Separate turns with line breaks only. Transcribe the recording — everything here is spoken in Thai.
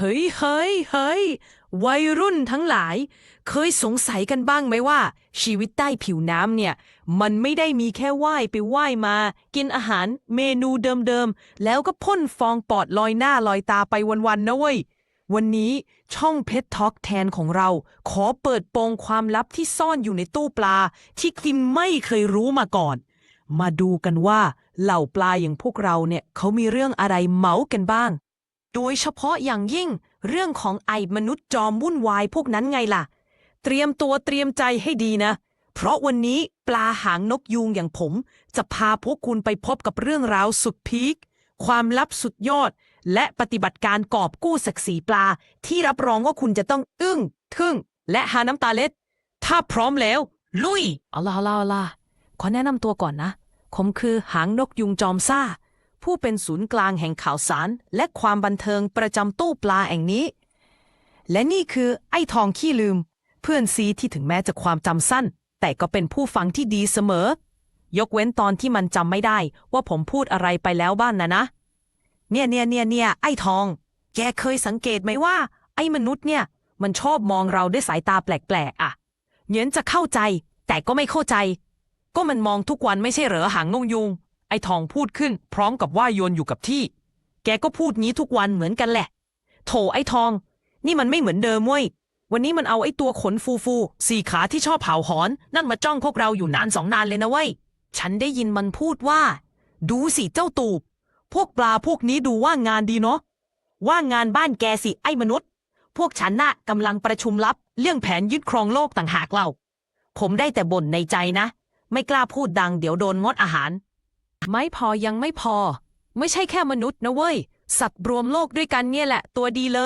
เฮ้ยเฮ้ยเฮ้ยวัยรุ่นทั้งหลาย เคยสงสัยกันบ้างไหมว่า ชีวิตใต้ผิวน้ำเนี่ย มันไม่ได้มีแค่ว่ายไปว่ายมา กินอาหารเมนูเดิมๆ แล้วก็พ่นฟองปอดลอยหน้าลอยตาไปวันๆนะเว้ย วันนี้ช่องเพชรท็อกแทนของเรา ขอเปิดโปงความลับที่ซ่อนอยู่ในตู้ปลา ที่คิมไม่เคยรู้มาก่อน มาดูกันว่าเหล่าปลาอย่างพวกเราเนี่ยเขามีเรื่องอะไรเมาส์กันบ้าง โดยเฉพาะอย่างยิ่งเรื่องของไอ้มนุษย์จอมวุ่นวายพวกนั้นไงล่ะ เตรียมตัวเตรียมใจให้ดีนะ เพราะวันนี้ปลาหางนกยูงอย่างผม จะพาพวกคุณไปพบกับเรื่องราวสุดพีคความลับสุดยอด และปฏิบัติการกอบกู้ศักดิ์ศรีปลา ที่รับรองว่าคุณจะต้องอึ้ง ทึ่ง และหาน้ำตาเล็ด ถ้าพร้อมแล้ว ลุยเอาล่ะเอาล่ะเอาล่ะขอแนะนำตัวก่อนนะ ผมคือหางนกยุงจอมซ่า ผู้เป็นศูนย์กลางแห่งข่าวสาร และความบันเทิงประจำตู้ปลาแห่งนี้ และนี่คือไอ้ทองขี้ลืม เพื่อนซีที่ถึงแม้จะความจำสั้น แต่ก็เป็นผู้ฟังที่ดีเสมอ ยกเว้นตอนที่มันจำไม่ได้ ว่าผมพูดอะไรไปแล้วบ้านนะนะ เนี่ยเนี่ยเนี่ยเนี่ยไอ้ทอง แกเคยสังเกตไหมว่า ไอ้มนุษย์เนี่ย มันชอบมองเราด้วยสายตาแปลกๆอะเหมือนจะเข้าใจ แต่ก็ไม่เข้าใจ ก็มันมองทุกวันไม่ใช่เหรอหางนงยุง ไอ้ทองพูดขึ้น พร้อมกับว่าโยนอยู่กับที่ แกก็พูดงี้ทุกวันเหมือนกันแหละ โถไอ้ทอง นี่มันไม่เหมือนเดิมเว้ย วันนี้มันเอาไอ้ตัวขนฟูฟูๆสี่ขาที่ชอบเผาหอน นั่นมาจ้องพวกเราอยู่นานสองนานเลยนะเว้ย ฉันได้ยินมันพูดว่า ดูสิเจ้าตูบ พวกปลาพวกนี้ดูว่างงานดีเนาะ ว่างงานบ้านแกสิไอ้มนุษย์ พวกฉันน่ะกำลังประชุมลับ เรื่องแผนยึดครองโลกต่างหากเรา ผมได้แต่บ่นในใจนะ ไม่กล้าพูดดังเดี๋ยวโดนงดอาหาร ไม่พอยังไม่พอ ไม่ใช่แค่มนุษย์นะเว้ย สัตว์รวมโลกด้วยกันเนี่ยแหละตัวดีเลย